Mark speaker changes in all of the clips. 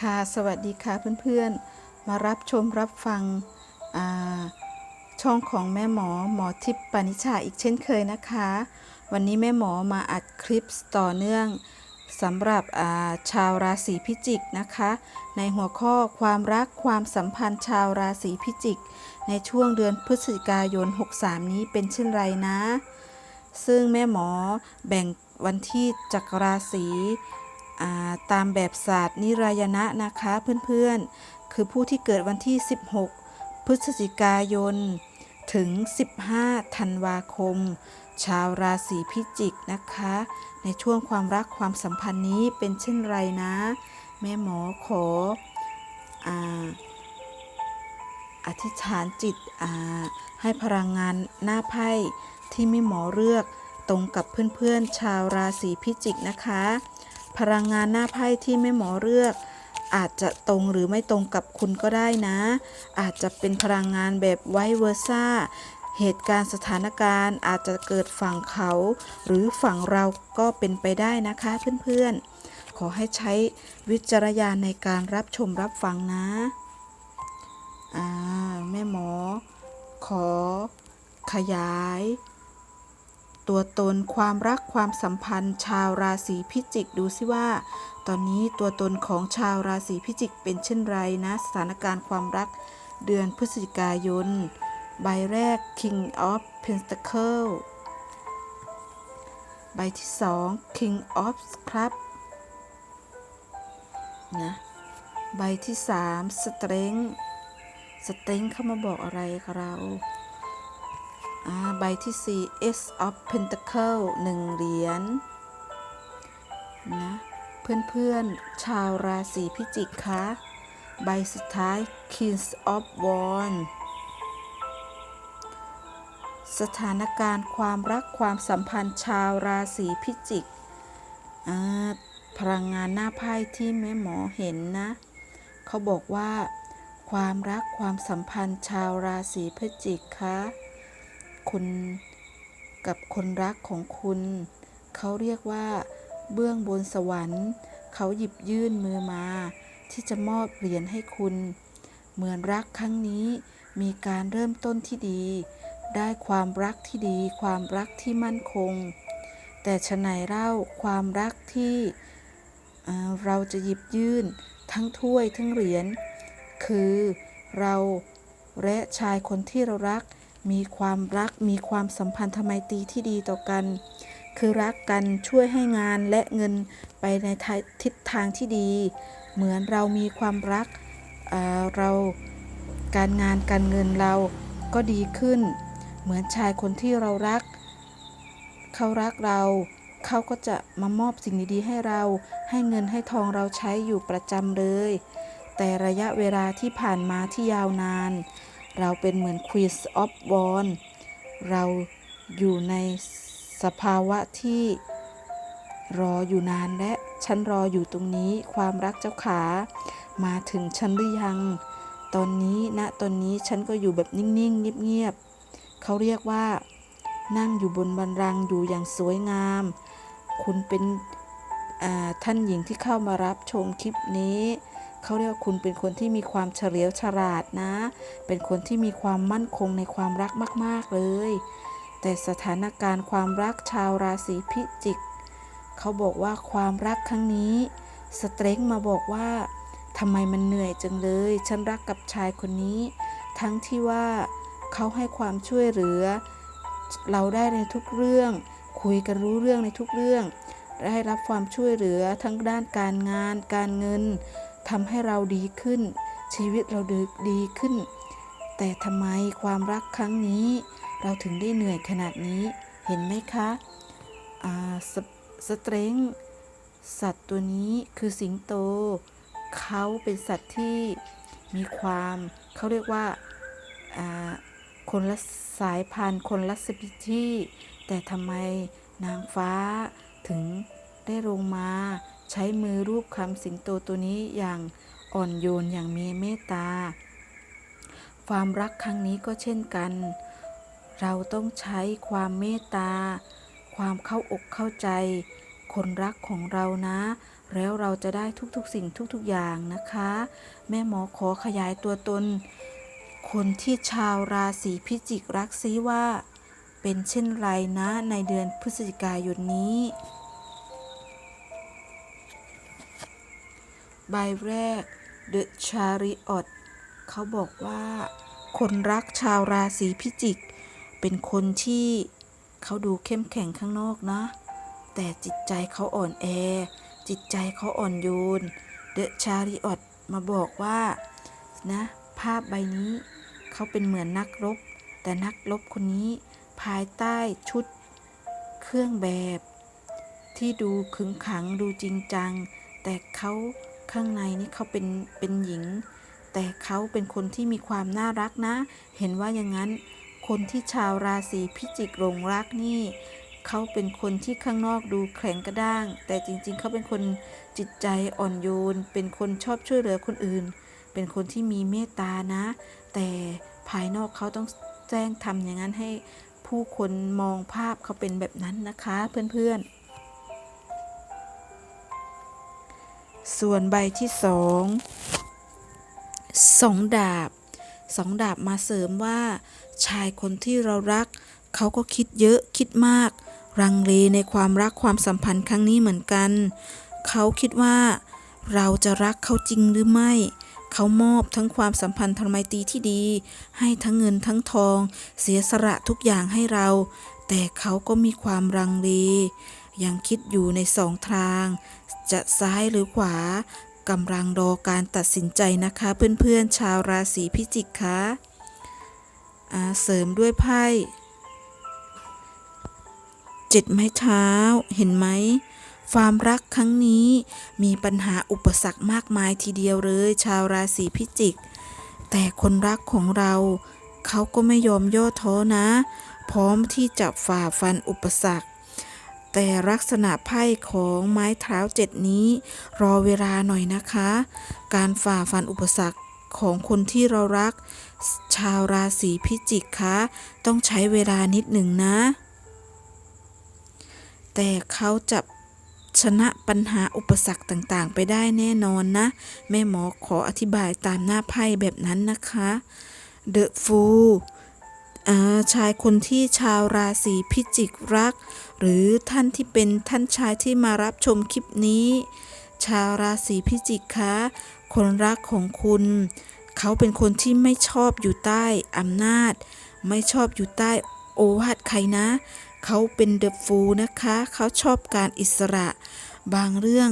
Speaker 1: ค่ะสวัสดีค่ะเพื่อนๆ มารับชมรับฟังช่องของแม่หมอหมอทิพย์ปานิชาอีกเช่นเคยนะคะ วันนี้แม่หมอมาอัดคลิปต่อเนื่องสำหรับาชาวราศีพิจิกนะคะ ในหัวข้อความรักความสัมพันธ์ชาวราศีพิจิก ในช่วงเดือนพฤศจิกายน 63 นี้เป็นเช่นไรนะ ซึ่งแม่หมอแบ่งวันที่จักรราศี ตามแบบศาสตร์นิรายณะนะคะเพื่อนๆ คือผู้ที่เกิดวันที่ 16 พฤศจิกายน ถึง 15 ธันวาคม ชาวราศีพิจิกนะคะ ในช่วงความรักความสัมพันธ์นี้เป็นเช่นไรนะ แม่หมอขอออธิษฐานจิตให้พลังงานหน้าไพ่ที่แม่หมอเลือกตรงกับเพื่อนๆ ชาวราศีพิจิกนะคะ พลังงานหน้าไพ่ที่แม่หมอเลือก อาจจะตรงหรือไม่ตรงกับคุณก็ได้นะ อาจจะเป็นพลังงานแบบไวเวอร์ซ่าเหตุการณ์สถานการณ์อาจจะเกิดฝั่งเขา หรือฝั่งเราก็เป็นไปได้นะคะเพื่อนๆ ขอให้ใช้วิจารณญาณในการรับชมรับฟังนะอ่าแม่หมอ ขอขยาย ตัวตนความรักความสัมพันธ์ ชาวราศีพิจิกดูสิว่า ตอนนี้ตัวตนของชาวราศีพิจิกเป็นเช่นไรนะ สถานการณ์ความรักเดือนพฤศจิกายน ใบแรก King of Pentacle ใบที่สอง King of Cup นะใบที่สาม Strength Strength เข้ามาบอกอะไรกับเรา ใบที่ 4 S of Pentacle 1เหรียญนะเพื่อนๆ ชาวราศีพิจิกคะ ใบสุดท้าย Kings of Wands สถานการณ์ความรักความสัมพันธ์ชาวราศีพิจิกพลังงานหน้าไพ่ที่แม่หมอเห็นนะ เขาบอกว่า ความรักความสัมพันธ์ชาวราศีพิจิกคะ คุณกับคนรักของคุณ เขาเรียกว่า เบื้องบนสวรรค์ เขาหยิบยื่นมือมา ที่จะมอบเหรียญให้คุณ เหมือนรักครั้งนี้มีการเริ่มต้นที่ดี ได้ความรักที่ดี ความรักที่มั่นคง แต่ฉะไหนเล่าความรักที่เราจะหยิบยื่นทั้งถ้วยทั้งเหรียญคือเราและชายคนที่เรารัก มีความรักมีความสัมพันธไมตรีที่ดีต่อกัน คือรักกันช่วยให้งานและเงินไปในทิศทางที่ดี เหมือนเรามีความรักเเราการงานการเงินเราก็ดีขึ้น เหมือนชายคนที่เรารัก เขารักเราเขาก็จะมามอบสิ่งดีๆให้เรา ให้เงินให้ทองเราใช้อยู่ประจำเลย แต่ระยะเวลาที่ผ่านมาที่ยาวนาน เราเป็นเหมือน Queen of w a n d เราอยู่ในสภาวะที่รออยู่นานและฉันรออยู่ตรงนี้ความรักเจ้าขา มาถึงฉันหรือยัง ตอนนี้ณตอนนี้ฉันก็อยู่แบบนิ่งๆเงียบๆเขาเรียกว่า นั่งอยู่บนบันลังอยู่อย่างสวยงาม คุณเป็นท่านหญิงที่เข้ามารับชมคลิปนี้ เขาเรียกว่าคุณเป็นคนที่มีความเฉลียวฉลาดนะ เป็นคนที่มีความมั่นคงในความรักมาก ๆ เลย แต่สถานการณ์ความรักชาวราศีพิจิก เขาบอกว่าความรักครั้งนี้สเตรงมาบอกว่าทำไมมันเหนื่อยจังเลย ฉันรักกับชายคนนี้ ทั้งที่ว่าเขาให้ความช่วยเหลือ เราได้ในทุกเรื่อง คุยกันรู้เรื่องในทุกเรื่อง ได้รับความช่วยเหลือทั้งด้านการงาน การเงิน ทำให้เราดีขึ้น ชีวิตเราดีดีขึ้น แต่ทำไมความรักครั้งนี้ เราถึงได้เหนื่อยขนาดนี้เห็นไหมคะอ่าสสเตรงสัตว์ตัวนี้คือสิงโต เขาเป็นสัตว์ที่มีความเขาเรียกว่าอ่าคนละสายพันธุ์คนละสปิชีแต่ทำไมนางฟ้าถึงได้ลงมา ใช้มือรูปคำสิงโตตัวนี้อย่างอ่อนโยนอย่างมีเมตตา ความรักครั้งนี้ก็เช่นกัน เราต้องใช้ความเมตตา ความเข้าอกเข้าใจ คนรักของเรานะ แล้วเราจะได้ทุกๆสิ่งทุกๆอย่างนะคะ แม่หมอขอขยายตัวตน คนที่ชาวราศีพิจิกรักซิว่า เป็นเช่นไรนะในเดือนพฤศจิกายนนี้ ใบแรก The Chariot เขาบอกว่า คนรักชาวราศีพิจิก เป็นคนที่เขาดูเข้มแข็งข้างนอกนะ แต่จิตใจเขาอ่อนแอ จิตใจเขาอ่อนโยน The Chariot มาบอกว่านะภาพใบนี้เขาเป็นเหมือนนักรบ แต่นักรบคนนี้ภายใต้ชุดเครื่องแบบ ที่ดูขึงขังดูจริงจัง แต่เขา ข้างในนี่เขาเป็นเป็นหญิง แต่เขาเป็นคนที่มีความน่ารักนะ เห็นว่าอย่างนั้น คนที่ชาวราศีพิจิกหลงรักนี่เขาเป็นคนที่ข้างนอกดูแข็งกระด้าง แต่จริงๆ เขาเป็นคนจิตใจอ่อนโยน เป็นคนชอบช่วยเหลือคนอื่น เป็นคนที่มีเมตตานะ แต่ภายนอกเขาต้องแจ้งทำอย่างนั้นให้ผู้คนมองภาพเขาเป็นแบบนั้นนะคะเพื่อนๆ ส่วนใบที่สองสองดาบสองดาบมาเสริมว่า ชายคนที่เรารัก เขาก็คิดเยอะคิดมาก รังเลในความรักความสัมพันธ์ครั้งนี้เหมือนกัน เขาคิดว่า เราจะรักเขาจริงหรือไม่ เขามอบทั้งความสัมพันธ์ทางไมตรีที่ดี ให้ทั้งเงินทั้งทอง เสียสละทุกอย่างให้เรา แต่เขาก็มีความรังเล ยังคิดอยู่ในสองทาง จะซ้ายหรือขวากำลังรอการตัดสินใจนะคะ เพื่อนๆชาวราศีพิจิกคะอ่าเสริมด้วยไพ่เจ็ดไม้เท้าเห็นไหมความรักครั้งนี้มีปัญหาอุปสรรคมากมายทีเดียวเลย ชาวราศีพิจิก แต่คนรักของเรา เขาก็ไม่ยอมย่อท้อนะ พร้อมที่จะฝ่าฟันอุปสรรค แต่ลักษณะไพ่ของไม้เท้าเจ็ดนี้ รอเวลาหน่อยนะคะ การฝ่าฟันอุปสรรคของคนที่เรารัก ชาวราศีพิจิกคะต้องใช้เวลานิดหนึ่งนะ แต่เขาจะชนะปัญหาอุปสรรคต่างๆ ไปได้แน่นอนนะ แม่หมอขออธิบายตามหน้าไพ่แบบนั้นนะคะ The Fool ชายคนที่ชาวราศีพิจิกรัก หรือท่านที่เป็นท่านชายที่มารับชมคลิปนี้ ชาวราศีพิจิกคะคนรักของคุณ เขาเป็นคนที่ไม่ชอบอยู่ใต้อำนาจ ไม่ชอบอยู่ใต้โอวาทใครนะ เขาเป็นเดอะฟูนะคะ เขาชอบการอิสระ บางเรื่อง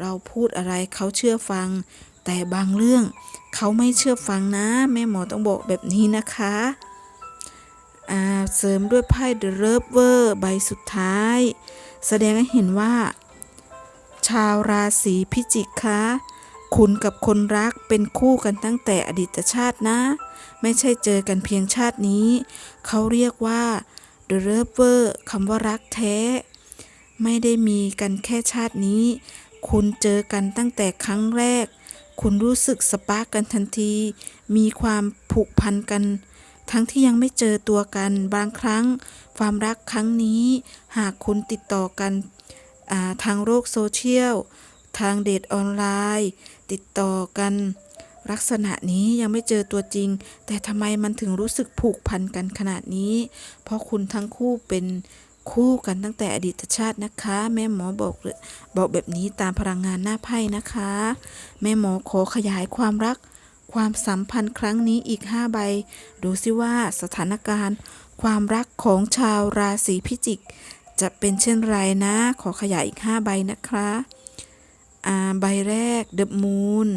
Speaker 1: เราพูดอะไรเขาเชื่อฟัง แต่บางเรื่องเขาไม่เชื่อฟังนะ แม่หมอต้องบอกแบบนี้นะคะ เสริมด้วยไพ่ The Lover ใบสุดท้าย แสดงให้เห็นว่า ชาวราศีพิจิกคะคุณกับคนรักเป็นคู่กันตั้งแต่อดีตชาตินะ ไม่ใช่เจอกันเพียงชาตินี้ เขาเรียกว่า The Lover คำว่ารักแท้ ไม่ได้มีกันแค่ชาตินี้ คุณเจอกันตั้งแต่ครั้งแรก คุณรู้สึกสปาร์กกันทันที มีความผูกพันกัน ทั้งที่ยังไม่เจอตัวกัน บางครั้ง ความรักครั้งนี้ หากคุณติดต่อกันาทางโลกโซเชียล ทางเดทออนไลน์ ติดต่อกัน ลักษณะนี้ยังไม่เจอตัวจริง แต่ทำไมมันถึงรู้สึกผูกพันกันขนาดนี้ เพราะคุณทั้งคู่เป็นคู่กันตั้งแต่อดีตชาตินะคะ แม่หมอบอกบอกแบบนี้ตามพลังงานหน้าไพ่นะคะ แม่หมอขอขยายความรัก ความสัมพันธ์ครั้งนี้อีก 5 ใบ ดูซิว่าสถานการณ์ ความรักของชาวราศีพิจิก จะเป็นเช่นไรนะ ขอขยายอีก 5 ใบนะคะอ่าใบแรก The Moon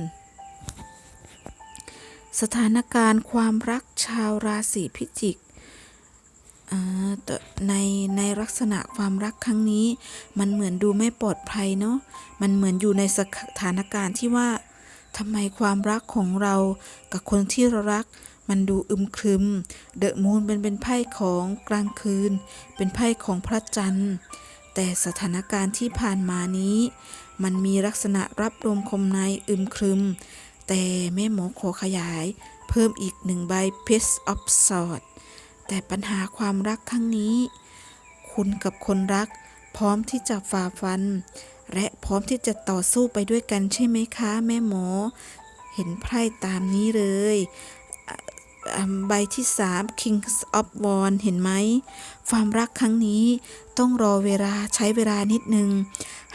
Speaker 1: สถานการณ์ความรักชาวราศีพิจิกอ่าในในลักษณะความรักครั้งนี้ มันเหมือนดูไม่ปลอดภัยเนาะมันเหมือนอยู่ในสถานการณ์ที่ว่า ทำไมความรักของเรากับคนที่เรารัก มันดูอึมครึม เดอะมูนเป็นเป็นไพ่ของกลางคืน เป็นไพ่ของพระจันทร์ แต่สถานการณ์ที่ผ่านมานี้ มันมีลักษณะรับลมคมในอึมครึม แต่แม่หมอขอขยาย เพิ่มอีกหนึ่งใบ Piece of Sword แต่ปัญหาความรักครั้งนี้ คุณกับคนรักพร้อมที่จะฝ่าฟัน และพร้อมที่จะต่อสู้ไปด้วยกันใช่ไหมคะ แม่หมอ เห็นไพ่ตามนี้เลยใบที่ 3 Kings of w a n เห็นไหม ความรักครั้งนี้ต้องรอเวลาใช้เวลานิดนึง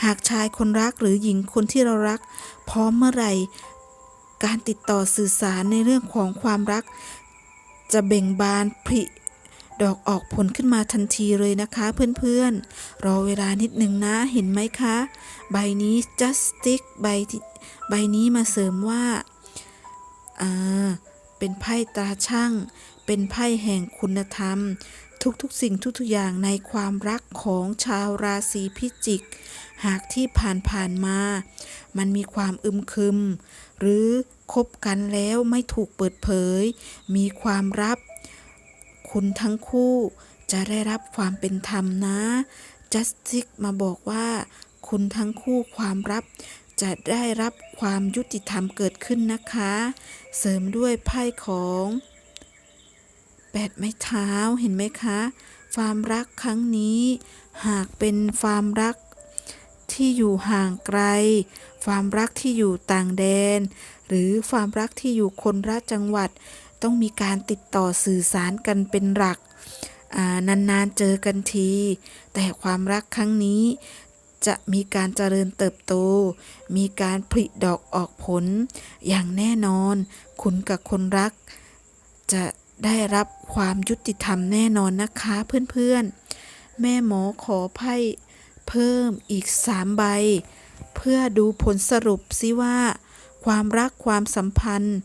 Speaker 1: หากชายคนรักหรือหญิงคนที่เรารัก พร้อมเมื่อไหร่ การติดต่อสื่อสารในเรื่องของความรัก จะเบ่งบานผลิ ดอกออกผลขึ้นมาทันทีเลยนะคะเพื่อนๆ รอเวลานิดหนึ่งนะเห็นไหมคะ ใบนี้ justice ใบใบนี้มาเสริมว่า อ่า เป็นไพ่ตาช่าง เป็นไพ่แห่งคุณธรรม ทุกๆสิ่งทุกๆอย่างในความรักของชาวราศีพิจิก หากที่ผ่านๆมา มันมีความอึมครึม หรือคบกันแล้วไม่ถูกเปิดเผย มีความลับ คุณทั้งคู่จะได้รับความเป็นธรรมนะ จัสติกมาบอกว่า คุณทั้งคู่ความลับจะได้รับความยุติธรรมเกิดขึ้นนะคะ เสริมด้วยไพ่ของแปดไม้เท้าเห็นไหมคะ ความรักครั้งนี้ หากเป็นความรักที่อยู่ห่างไกล ความรักที่อยู่ต่างแดน หรือความรักที่อยู่คนละจังหวัด ต้องมีการติดต่อสื่อสารกันเป็นหลักนานๆเจอกันที แต่ความรักครั้งนี้จะมีการเจริญเติบโต มีการผลิดอกออกผล อย่างแน่นอน คุณกับคนรัก จะได้รับความยุติธรรมแน่นอนนะคะเพื่อนๆ แม่หมอขอไพ่เพิ่มอีก3ใบ เพื่อดูผลสรุปซิว่า ความรักความสัมพันธ์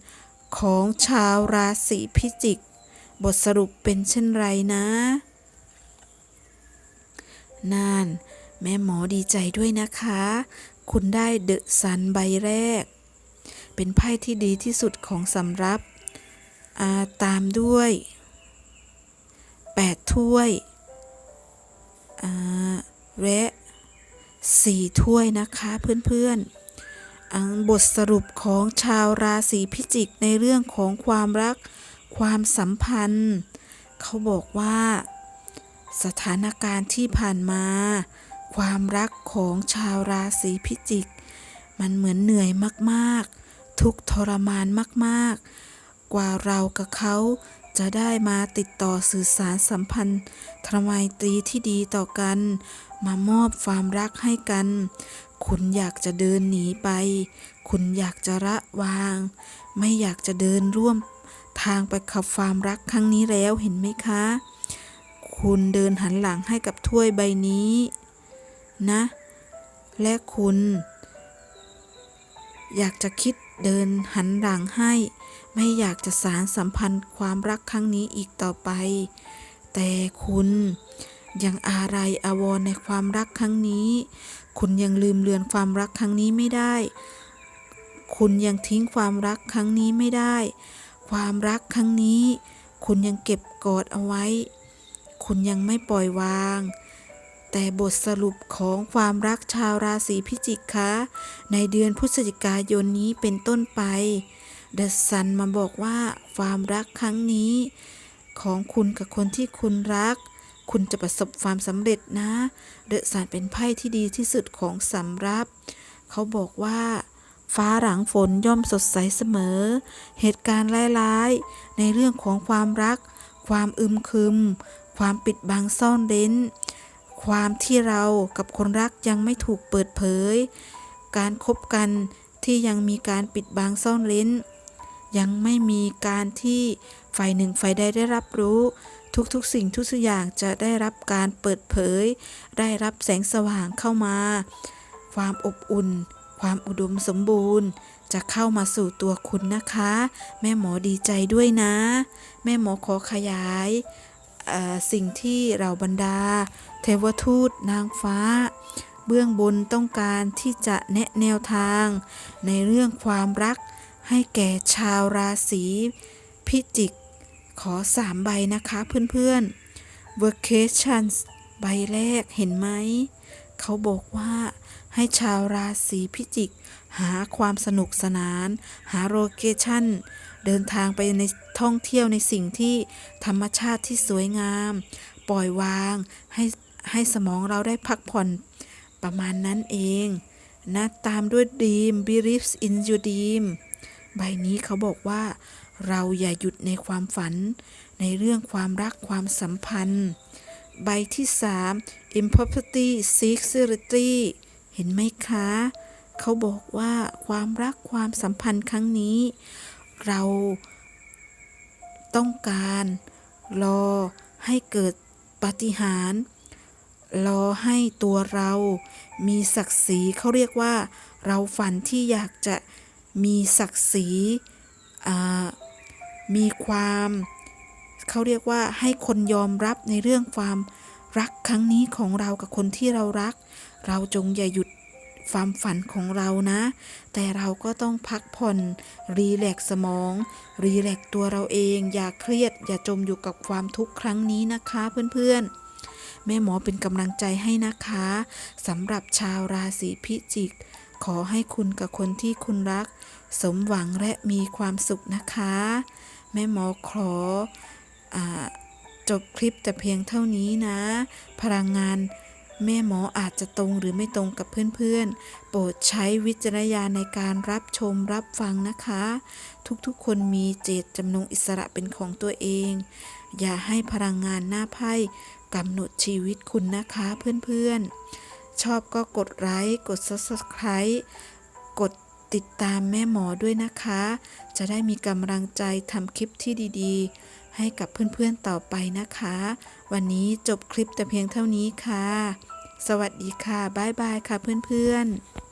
Speaker 1: ของชาวราศีพิจิก บทสรุปเป็นเช่นไรนะนานแม่หมอดีใจด้วยนะคะ คุณได้เดอะซันใบแรก เป็นไพ่ที่ดีที่สุดของสำรับาตามด้วย 8 ถ้วยและ 4 ถ้วยนะคะเพื่อนๆ อังบทสรุปของชาวราศีพิจิกในเรื่องของความรักความสัมพันธ์ เขาบอกว่า สถานการณ์ที่ผ่านมา ความรักของชาวราศีพิจิก มันเหมือนเหนื่อยมากๆ ทุกทรมานมากๆ กว่าเรากับเขาจะได้มาติดต่อสื่อสารสัมพันธ์ทรมายตรีที่ดีต่อกัน มามอบความรักให้กัน คุณอยากจะเดินหนีไป คุณอยากจะระวาง ไม่อยากจะเดินร่วมทางไปกับความรักครั้งนี้แล้วเห็นไหมคะ คุณเดินหันหลังให้กับถ้วยใบนี้นะ และคุณ อยากจะคิดเดินหันหลังให้ ไม่อยากจะสารสัมพันธ์ความรักครั้งนี้อีกต่อไป แต่คุณยังอาลัยอาวรในความรักครั้งนี้ คุณยังลืมเลือนความรักครั้งนี้ไม่ได้ คุณยังทิ้งความรักครั้งนี้ไม่ได้ ความรักครั้งนี้ คุณยังเก็บกอดเอาไว้ คุณยังไม่ปล่อยวางแต่บทสรุปของความรักชาวราศีพิจิกคะ ในเดือนพฤศจิกายนนี้เป็นต้นไป เดอะซันมาบอกว่าความรักครั้งนี้ ของคุณกับคนที่คุณรัก คุณจะประสบความสำเร็จนะ เดอะซันเป็นไพ่ที่ดีที่สุดของสำรับ เขาบอกว่าฟ้าหลังฝนย่อมสดใสเสมอ เหตุการณ์ร้ายๆ ในเรื่องของความรัก ความอึมครึม ความปิดบังซ่อนเร้น ความที่เรากับคนรักยังไม่ถูกเปิดเผย การคบกันที่ยังมีการปิดบังซ่อนเร้น ยังไม่มีการที่ฝ่ายหนึ่งฝ่ายใดได้รับรู้ทุกๆ สิ่งทุกๆอย่างจะได้รับการเปิดเผย ได้รับแสงสว่างเข้ามา ความอบอุ่น ความอุดมสมบูรณ์ จะเข้ามาสู่ตัวคุณนะคะ แม่หมอดีใจด้วยนะ แม่หมอขอขยายสิ่งที่เราบรรดา เทวทูตนางฟ้า เบื้องบนต้องการที่จะแนะแนวทาง ในเรื่องความรัก ให้แก่ชาวราศีพิจิก ขอสามใบนะคะเพื่อนๆ Vacations ใบแรกเห็นไหม เขาบอกว่าให้ชาวราศีพิจิก หาความสนุกสนาน หาโลเคชั่น เดินทางไปในท่องเที่ยวในสิ่งที่ธรรมชาติที่สวยงาม ปล่อยวางให้ให้สมองเราได้พักผ่อนประมาณนั้นเองนะตามด้วย dream believes in your dream ใบนี้เขาบอกว่า เราอย่าหยุดในความฝัน ในเรื่องความรักความสัมพันธ์ ใบที่ 3 improperty seeks reality เห็นไหมคะ เขาบอกว่าความรักความสัมพันธ์ครั้งนี้ เราต้องการ รอให้เกิดปาฏิหาริย์รอให้ตัวเรามีศักดิ์ศรีเขาเรียกว่า เราฝันที่อยากจะ มีศักดิ์ศรีมีความเขาเรียกว่าให้คนยอมรับในเรื่องความรักครั้งนี้ของเรากับคนที่เรารัก เราจงอย่าหยุดความฝันของเรานะ แต่เราก็ต้องพักผ่อน รีแลกสมอง รีแลกตัวเราเอง อย่าเครียด อย่าจมอยู่กับความทุกข์ครั้งนี้นะคะเพื่อนๆ แม่หมอเป็นกำลังใจให้นะคะสำหรับชาวราศีพิจิก ขอให้คุณกับคนที่คุณรัก สมหวังและมีความสุขนะคะ แม่หมอขออจบคลิปแต่เพียงเท่านี้นะ พลังงานแม่หมออาจจะตรงหรือไม่ตรงกับเพื่อนๆ โปรดใช้วิจารณญาณในการรับชมรับฟังนะคะ ทุกๆ คนมีเจตจำนงอิสระเป็นของตัวเอง อย่าให้พลังงานหน้าไพ่กำหนดชีวิตคุณนะคะเพื่อนๆ ชอบก็กดไลค์กด subscribe กดติดตามแม่หมอด้วยนะคะ จะได้มีกำลังใจทำคลิปที่ดีๆ ให้กับเพื่อนๆต่อไปนะคะ วันนี้จบคลิปแต่เพียงเท่านี้ค่ะ สวัสดีค่ะ บ๊ายบายค่ะเพื่อนๆ